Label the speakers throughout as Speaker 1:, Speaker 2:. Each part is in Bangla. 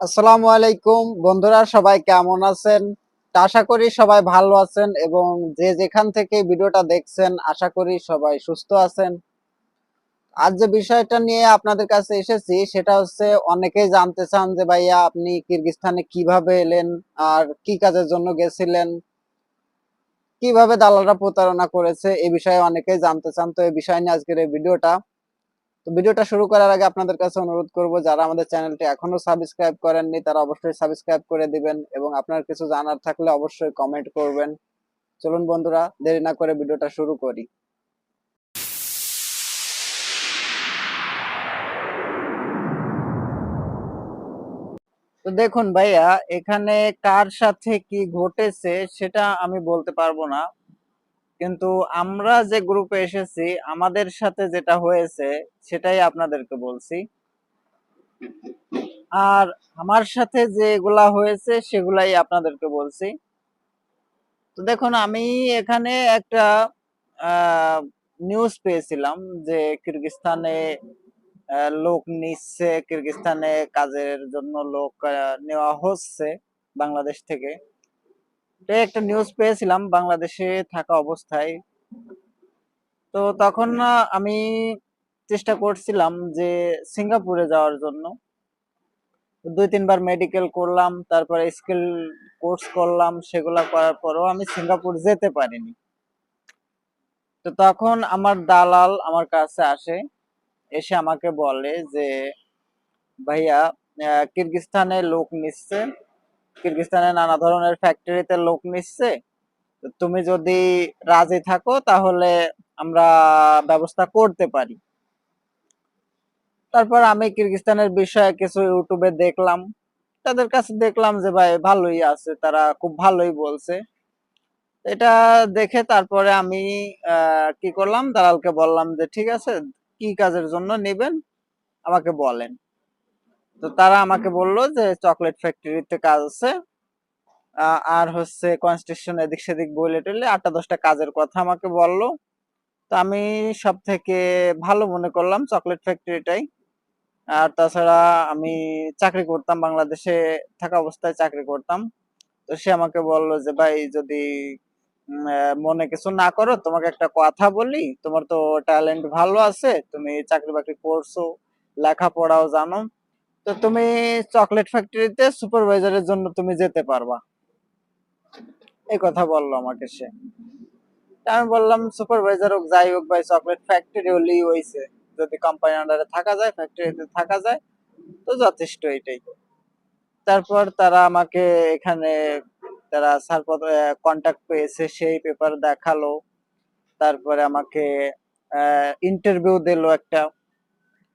Speaker 1: আসসালামু আলাইকুম। বন্ধুরা, সবাই কেমন আছেন? আশা করি সবাই ভালো আছেন এবং যে যেখান থেকে ভিডিওটা দেখছেন, আশা করি সবাই সুস্থ আছেন। আজ যে বিষয়টা নিয়ে আপনাদের কাছে এসেছি, সেটা হচ্ছে অনেকেই জানতে চান যে, ভাইয়া, আপনি কিরগিস্তানে কীভাবে এলেন? আর কি কাজের জন্য গেছিলেন? কীভাবে দালালরা প্রতারণা করেছে? এই বিষয়ে অনেকেই জানতে চান। তো এই বিষয় নিয়ে আজকের এই ভিডিওটা তো ভিডিওটা শুরু করার আগে আপনাদের কাছে অনুরোধ করব, যারা আমাদের চ্যানেলটি এখনও সাবস্ক্রাইব করেননি, তারা অবশ্যই সাবস্ক্রাইব করে দিবেন এবং আপনার কিছু জানার থাকলে অবশ্যই কমেন্ট করবেন। চলুন বন্ধুরা, দেরি না করে ভিডিওটা শুরু করি। তো দেখুন ভাইয়া, এখানে কার সাথে কি ঘটেছে সেটা আমি বলতে পারব না। কিন্তু আমরা যে গ্রুপে এসেছি, আমাদের সাথে যেটা হয়েছে, সেটাই আপনাদেরকে বলছি। আর আমার সাথে যেগুলা হয়েছে, সেগুলাই আপনাদেরকে বলছি। তো দেখুন, আমি এখানে একটা নিউজ পেয়েছিলাম যে কিরগিস্তানে লোক নিচ্ছে, কিরগিস্তানে কাজের জন্য লোক নেওয়া হচ্ছে বাংলাদেশ থেকে। একটা নিউজ পেয়েছিলাম বাংলাদেশে থাকা অবস্থায়। তো তখন আমি চেষ্টা করছিলাম যে সিঙ্গাপুরে যাওয়ার জন্য। দুই, তিনবার মেডিকেল করলাম, তারপরে স্কিল কোর্স করলাম, সেগুলা করার পরেও আমি সিঙ্গাপুর যেতে পারিনি। তো তখন আমার দালাল আমার কাছে আসে, এসে আমাকে বলে যে, ভাইয়া কিরগিস্তানে লোক নিচ্ছে কিরগিস্তানে নানা ধরনের ফ্যাক্টরিতে লোক নিচ্ছে। তুমি যদি রাজি থাকো, তাহলে আমরা ব্যবস্থা করতে পারি। তারপর আমি কিরগিস্তানের বিষয়ে কিছু ইউটিউবে দেখলাম। তাদের কাছে দেখলাম যে, ভাই, ভালোই আছে, তারা খুব ভালোই বলছে। এটা দেখে তারপরে আমি কি করলাম? দালালকে বললাম যে, ঠিক আছে, কি কাজের জন্য নেবেন? আমাকে বলেন। তো তারা আমাকে বলল যে চকলেট ফ্যাক্টরিতে কাজ আছে আর হচ্ছে কনস্ট্রাকশন এদিক সেদিক বলে টলে আটটা দশটা কাজের কথা আমাকে বলল। তো আমি সব থেকে ভালো মনে করলাম চকলেট ফ্যাক্টরিটাই। আর তাছাড়া আমি চাকরি করতাম, বাংলাদেশে থাকা অবস্থায় চাকরি করতাম। তো সে আমাকে বলল যে, ভাই, যদি মনে কিছু না করো, তোমাকে একটা কথা বলি, তোমার তো ট্যালেন্ট ভালো আছে, তুমি চাকরি বাকরি করছ, লেখাপড়াও জানো। তো তুমি চকলেট ফ্যাক্টরিতে সুপারভাইজারের জন্য তুমি যেতে পারবা। এই কথা বলল আমাকে সে। আমি বললাম সুপারভাইজার হোক, যাই হোক ভাই চকলেট ফ্যাক্টরি হলেই হয়েছে যদি কোম্পানি আন্ডারে থাকা যায় ফ্যাক্টরিতে থাকা যায়, তো যথেষ্ট এটাই। তারপর তারা আমাকে এখানে, তারা সারপত কন্টাক্ট পেয়েছে, সেই পেপার দেখাল। তারপরে আমাকে ইন্টারভিউ দিলো একটা।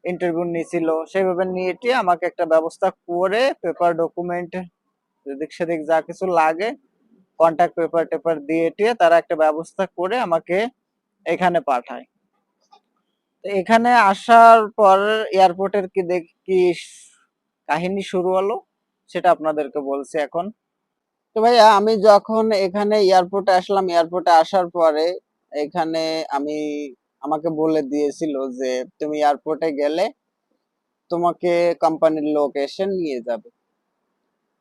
Speaker 1: ইন্টারভিউ নিয়েছিল সেইভাবে নিয়ে আমাকে একটা ব্যবস্থা করে পেপার ডকুমেন্ট এদিক সেদিক যা কিছু লাগে কন্ট্যাক্ট পেপার টেপার দিয়ে টিয়ে তারা একটা ব্যবস্থা করে আমাকে এখানে পাঠায়। এখানে আসার পর এয়ারপোর্টের কি দেখ, কি কাহিনী শুরু হলো সেটা আপনাদেরকে বলছি এখন। তো ভাইয়া, আমি যখন এখানে এয়ারপোর্টে আসলাম এয়ারপোর্টে আসার পরে এখানে আমি আমাকে বলে দিয়েছিল যে, তুমি এয়ারপোর্টে গেলে তোমাকে কোম্পানির লোক এসে নিয়ে যাবে।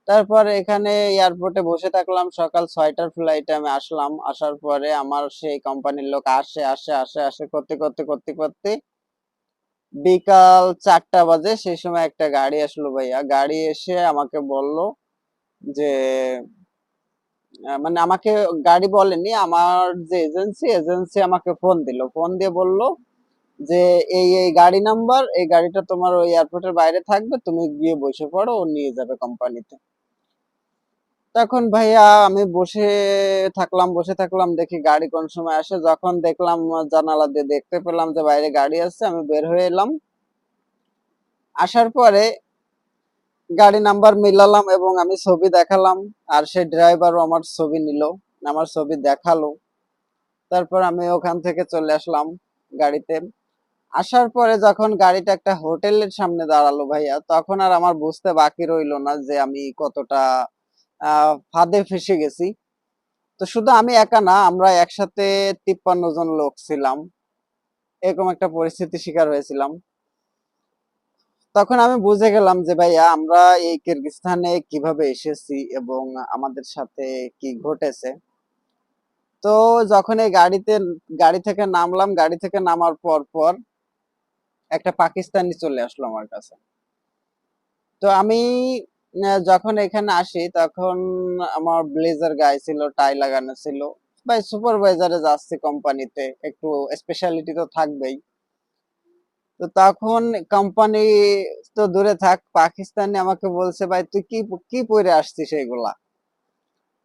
Speaker 1: তারপর এখানে এয়ারপোর্টে বসে থাকলাম। সকাল ছয়টার ফ্লাইটে আমি আসলাম। আসার পরে আমার সেই কোম্পানির লোক আসে আসে আসে আসে করতে করতে করতে করতে বিকাল চারটা বাজে। সেই সময় একটা গাড়ি আসলো ভাইয়া। গাড়ি এসে আমাকে বলল যে মানে আমাকে গাড়ি বলেনি, আমার যে এজেন্সি এজেন্সি আমাকে ফোন দিল। ফোন দিয়ে বলল যে, এই এই গাড়ি নাম্বার, এই গাড়িটা তোমার ওই এয়ারপোর্টের বাইরে থাকবে, তুমি গিয়ে বসে পড়ো, ও নিয়ে যাবে কোম্পানিতে তখন ভাইয়া আমি বসে থাকলাম বসে থাকলাম, দেখি গাড়ি কোন সময় আসে। যখন দেখলাম, জানালা দিয়ে দেখতে পেলাম যে বাইরে গাড়ি আসছে, আমি বের হয়ে এলাম। আসার পরে গাড়ি নাম্বার মিলালাম এবং আমি ছবি দেখালাম, আর সেই ড্রাইভারও আমার ছবি নিল, আমার ছবি দেখাল। তারপর আমি ওখান থেকে চলে আসলাম গাড়িতে। আসার পরে যখন গাড়িটা একটা হোটেলের সামনে দাঁড়াল ভাইয়া, তখন আর আমার বুঝতে বাকি রইল না যে আমি কতটা ফাঁদে ফেসে গেছি। তো শুধু আমি একা না, আমরা একসাথে তিপ্পান্ন জন লোক ছিলাম। এরকম একটা পরিস্থিতি শিকার হয়েছিলাম। তখন আমি বুঝে গেলাম যে, ভাইয়া, আমরা এই কিরগিস্তানে কীভাবে এসেছি এবং আমাদের সাথে কি ঘটেছে? তো যখন এই গাড়িতে, গাড়ি থেকে নামলাম, গাড়ি থেকে নামার পর পর একটা পাকিস্তানি চলে আসলো আমার কাছে। তো আমি যখন এখানে আসি, তখন আমার ব্লেজার গায়ে ছিল, টাই লাগানো ছিল। ভাই, সুপারভাইজারে যাচ্ছি কোম্পানিতে, একটু স্পেশালিটি তো থাকবেই। তো তখন কোম্পানি তো দূরে থাক, পাকিস্তানি আমাকে বলছে, ভাই, তুই কি কি পরে আসছিস এগুলা?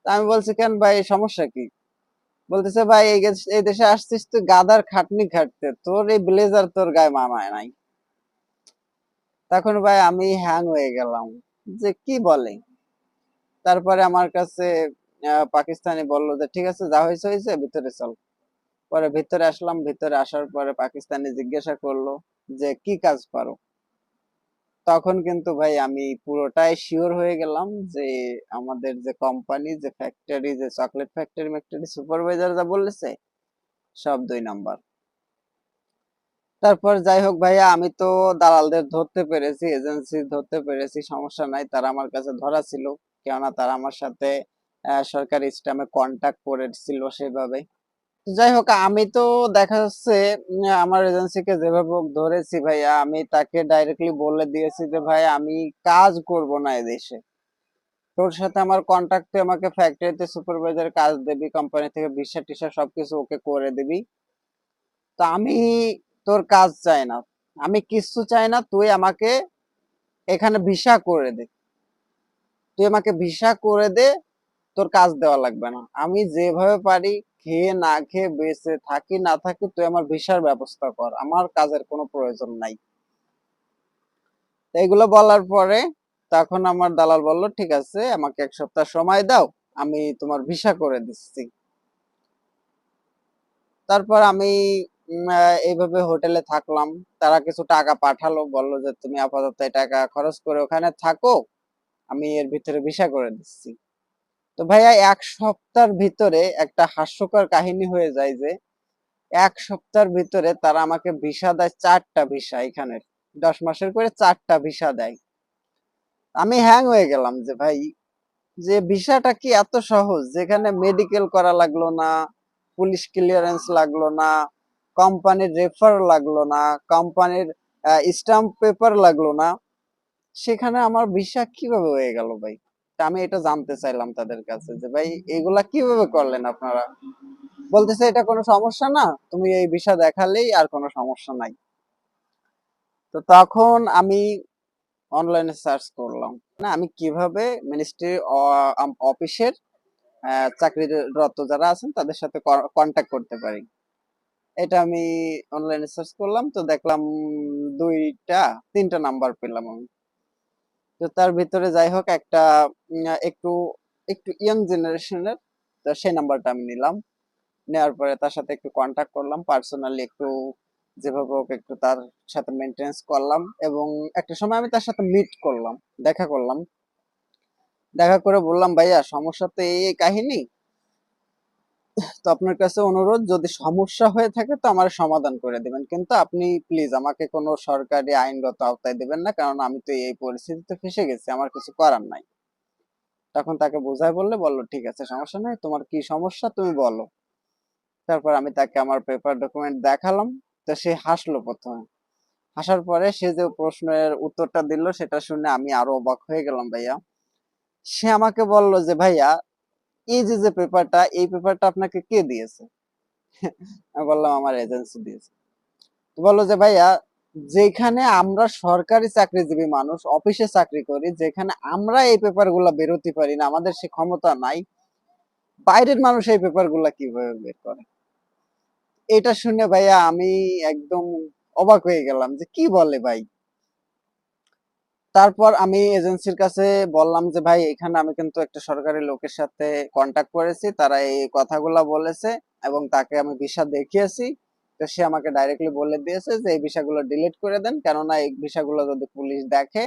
Speaker 1: আমি বলছি, কেন ভাই সমস্যা কি? বলতেছে, ভাই, এই দেশে আসছিস তুই গাদার খাটনি খাটতে, তোর এই ব্লেজার তোর গায়ে মানায় নাই। তখন ভাই, আমি হ্যাং হয়ে গেলাম। যে কি বলে? তারপরে আমার কাছে পাকিস্তানি বলল যে, ঠিক আছে, যা হয়েছে হয়েছে ভিতরে চল। পরে ভিতরে আসলাম, ভিতরে আসার পরে পাকিস্তানি জিজ্ঞাসা করল যে কি কাজ পারো? তখন কিন্তু ভাই আমি পুরোটাই শিওর হয়ে গেলাম যে আমাদের যে কোম্পানি যে ফ্যাক্টরি যে চকলেট ফ্যাক্টরি ফ্যাক্টরি সুপারভাইজার যা বলেছে, সব দুই নাম্বার তারপর যাই হোক ভাইয়া, আমি তো দালালদের ধরতে পেরেছি এজেন্সি ধরতে পেরেছি, সমস্যা নাই, তারা আমার কাছে ধরা ছিল। কেননা তারা আমার সাথে সরকারি স্টামে কন্ট্যাক্ট করেছিল সেভাবে। যাই হোক আমি তো দেখা যাচ্ছে আমার এজেন্সিকে যেভাবে হোক ধরেছি ভাইয়া, আমি তাকে ডাইরেক্টলি বলে দিয়েছি যে, ভাই, আমি কাজ করব না এদেশে। তোর সাথে আমার কন্ট্যাক্ট তুই আমাকে ফ্যাক্টরিতে সুপারভাইজার কাজ দিবি কোম্পানি থেকে ভিসা টিসা সবকিছু ওকে করে দিবি। তো আমি তোর কাজ চাই না। আমি কিচ্ছু চাই না, তুই আমাকে এখানে ভিসা করে দে। তুই আমাকে ভিসা করে দে, তোর কাজ দেওয়া লাগবে না। আমি যেভাবে পারি খেয়ে না খেয়ে বেঁচে থাকি, না থাকি, তুই আমার ভিসার ব্যবস্থা কর। আমার কাজের কোনো প্রয়োজন নাই। এগুলো বলার পরে তখন আমার দালাল বলল, ঠিক আছে, আমাকে এক সপ্তাহ সময় দাও, আমি তোমার ভিসা করে দিচ্ছি। তারপর আমি এইভাবে হোটেলে থাকলাম। তারা কিছু টাকা পাঠালো, বলল যে, তুমি আপাতত টাকা খরচ করে ওখানে থাকো, আমি এর ভিতরে ভিসা করে দিচ্ছি। তো ভাইয়া, এক সপ্তাহের ভিতরে একটা হাস্যকর কাহিনী হয়ে যায় যে, এক সপ্তাহের ভিতরে তারা আমাকে ভিসা দেয় চারটা ভিসা এখানের দশ মাসের করে চারটা ভিসা দেয়। আমি হ্যাং হয়ে গেলাম যে, ভাই, যে ভিসাটা কি এত সহজ? যেখানে মেডিকেল করা লাগল না পুলিশ ক্লিয়ারেন্স লাগল না কোম্পানির রেফার লাগল না কোম্পানির স্টাম্প পেপার লাগল না, সেখানে আমার ভিসা কীভাবে হয়ে গেল ভাই? আমি এটা জানতে চাইলাম তাদের কাছে যে, ভাই, এগুলা কীভাবে করলেন আপনারা? বলতেছে, এটা কোনো সমস্যা না, তুমি এই ভিসা দেখালেই আর কোনো সমস্যা নাই। তো তখন আমি অনলাইনে সার্চ করলাম, না, আমি কীভাবে মিনিস্ট্রি অফিসের চাকরিরত যারা আছেন তাদের সাথে কন্ট্যাক্ট করতে পারি? এটা আমি অনলাইনে সার্চ করলাম, তো দেখলাম দুইটা, তিনটা নাম্বার পেলাম আমি। তো তার ভিতরে যাই হোক, একটা একটু একটু ইয়াং জেনারেশনের তো সেই নাম্বারটা আমি নিলাম। নেওয়ার পরে তার সাথে একটু কন্ট্যাক্ট করলাম পার্সোনালি একটু যেভাবে হোক একটু তার সাথে মেনটেন্স করলাম এবং একটা সময় আমি তার সাথে মিট করলাম, দেখা করলাম। দেখা করে বললাম, ভাইয়া, সমস্যা তো এই কাহিনী। তো আপনার কাছে অনুরোধ, যদি সমস্যা হয়ে থাকে তো আমার সমাধান করে দিবেন। কিন্তু আপনি প্লিজ আমাকে কোনো সরকারি আইনগত আওতায় দিবেন না, কারণ আমি তো এই পরিস্থিতিতে ফেসে গেছি, আমার কিছু করার নাই। তখন তাকে বোঝায় বললে, বলল, ঠিক আছে, সমস্যা নাই, তোমার কি সমস্যা তুমি বলো। তারপর আমি তাকে আমার পেপার ডকুমেন্ট দেখালাম, তো সে হাসলো প্রথমে। হাসার পরে সে যে প্রশ্নের উত্তরটা দিল, সেটা শুনে আমি আরও অবাক হয়ে গেলাম, ভাইয়া। সে আমাকে বলল যে, ভাইয়া এই যে যে পেপারটা এই পেপারটা আপনাকে কে দিয়েছে? আমি বললাম, আমার এজেন্সি দিয়েছে। তো বলল যে, ভাইয়া, যেখানে আমরা সরকারি চাকরিজীবী মানুষ অফিসে চাকরি করি, যেখানে আমরা এই পেপারগুলা বেরোতে পারি না, আমাদের সে ক্ষমতা নাই, বাইরের মানুষ এই পেপারগুলা কীভাবে বের করে? এটা শুনে ভাইয়া আমি একদম অবাক হয়ে গেলাম যে, কি বলে ভাই? তারপর আমি এজেন্সির কাছে বললাম যে, ভাই, এখানে আমি কিন্তু একটা সরকারি লোকের সাথে কন্ট্যাক্ট করেছি। তারা এই কথাগুলা বলেছে এবং তাকে আমি ভিসা দেখিয়েছি। তো সে আমাকে ডাইরেক্টলি বলে দিয়েছে যে, এই ভিসাগুলো ডিলিট করে দেন। কেননা এই ভিসাগুলো যদি পুলিশ দেখে,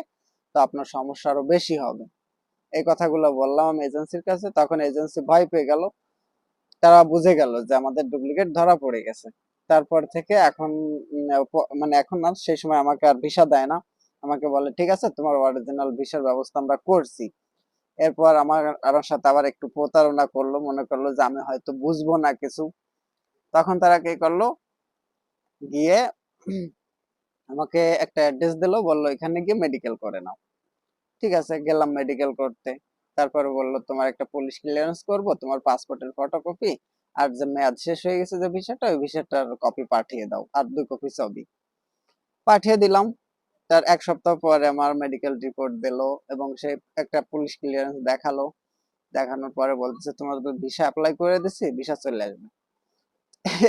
Speaker 1: তো আপনার সমস্যা আরও বেশি হবে। এই কথাগুলো বললাম আমি এজেন্সির কাছে। তখন এজেন্সি ভয় পেয়ে গেল। তারা বুঝে গেল যে, আমাদের ডুপ্লিকেট ধরা পড়ে গেছে। তারপর থেকে এখন মানে এখন না, সেই সময় আমাকে আর ভিসা দেয় না। আমাকে বলে, ঠিক আছে, তোমার অরিজিনাল ভিসার ব্যবস্থা আমরা করছি। এরপর আমার আমার সাথে আবার একটু প্রতারণা করল, মনে করল যে আমি হয়তো বুঝব না কিছু। তখন তারা কি করল, গিয়ে আমাকে একটা অ্যাড্রেস দিলো, বলল, এখানে গিয়ে মেডিকেল করে নাও। ঠিক আছে, গেলাম মেডিকেল করতে। তারপরে বলল, তোমার একটা পুলিশ ক্লিয়ারেন্স করব, তোমার পাসপোর্টের ফটোকপি আর যে মেয়াদ শেষ হয়ে গেছে যে ভিসাটা ওই ভিসাটার কপি পাঠিয়ে দাও, আর দুই কপি ছবি। পাঠিয়ে দিলাম। তার এক সপ্তাহ পরে আমার মেডিকেল রিপোর্ট দিলো এবং সে একটা পুলিশ ক্লিয়ারেন্স দেখাল। দেখানোর পরে বলতেছে, তোমার তো ভিসা অ্যাপ্লাই করে দিছি ভিসা চলে আসবে।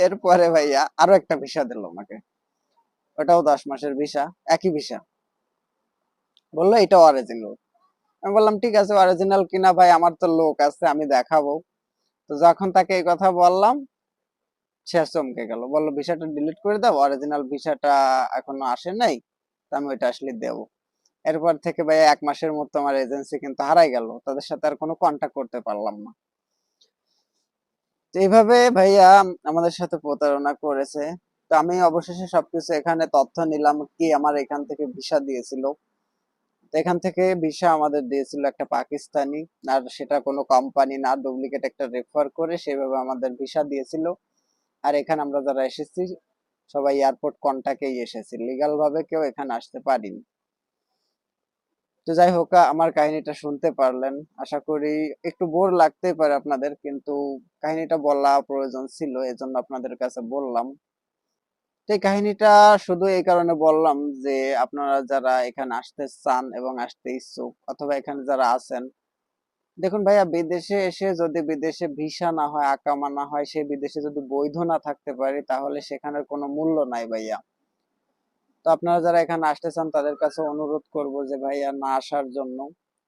Speaker 1: এরপরে ভাইয়া আরও একটা ভিসা দিলো আমাকে। ওটাও দশ মাসের ভিসা একই ভিসা বলল, এটা অরিজিনাল আমি বললাম, ঠিক আছে অরিজিনাল কিনা ভাই, আমার তো লোক আছে, আমি দেখাবো। তো যখন তাকে এই কথা বললাম, সে চমকে গেল। বলল ভিসাটা ডিলিট করে দাও অরিজিনাল ভিসাটা এখনও আসে নাই। তো আমি ওইটা আসলে দেব। এরপর থেকে ভাই এক মাসের মতো আমার এজেন্সি কিন্তু হারাই গেল। তাদের সাথে আর কোনো কন্ট্যাক্ট করতে পারলাম না। তো এইভাবে ভাইয়া আমাদের সাথে প্রতারণা করেছে। তো আমি অবশেষে সবকিছু এখানে তথ্য নিলাম কি আমার এখান থেকে ভিসা দিয়েছিল। এখান থেকে ভিসা আমাদের দিয়েছিল একটা পাকিস্তানি। আর সেটা কোনো কোম্পানি না ডুপ্লিকেট একটা রেফার করে সেভাবে আমাদের ভিসা দিয়েছিল। আর এখানে আমরা যারা এসেছি সবাই এয়ারপোর্ট কন্টাক্টেই এসেছি। লিগাল ভাবে কেউ এখানে আসতে পারিনি। তো যাই হোক, আমার কাহিনীটা শুনতে পারলেন। আশা করি একটু বোর লাগতেই পারে আপনাদের, কিন্তু কাহিনীটা বলা প্রয়োজন ছিল, এজন্য আপনাদের কাছে বললাম। তো এই কাহিনীটা শুধু এই কারণে বললাম যে, আপনারা যারা এখানে আসতে চান এবং আসতে ইচ্ছুক, অথবা এখানে যারা আছেন দেখুন ভাইয়া, বিদেশে এসে যদি বিদেশে ভিসা না হয় আকামা না হয় সেই বিদেশে যদি বৈধ না থাকতে পারি, তাহলে সেখানের কোনো মূল্য নাই ভাইয়া। তো আপনারা যারা এখানে আসতে চান, তাদের কাছে অনুরোধ করব যে ভাইয়া না আসার জন্য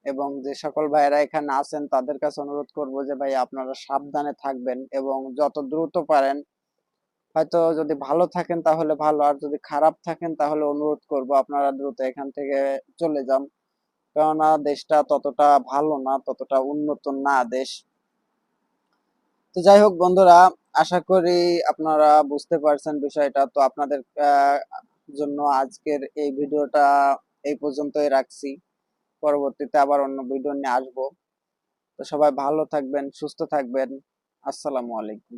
Speaker 1: এবং যে সকল ভাইয়েরা এখানে আছেন, তাদের কাছে অনুরোধ করব যে ভাই আপনারা সাবধানে থাকবেন এবং যত দ্রুত পারেন, হয়তো যদি ভালো থাকেন তাহলে ভালো, আর যদি খারাপ থাকেন তাহলে অনুরোধ করব আপনারা দ্রুত এখান থেকে চলে যান। কেননা দেশটা ততটা ভালো না, ততটা উন্নত না দেশ। তো যাই হোক বন্ধুরা, আশা করি আপনারা বুঝতে পারছেন বিষয়টা। তো আপনাদের জন্য আজকের এই ভিডিওটা এই পর্যন্তই রাখছি। পরবর্তীতে আবার অন্য ভিডিও নিয়ে আসব। তো সবাই ভালো থাকবেন, সুস্থ থাকবেন। আসসালামু আলাইকুম।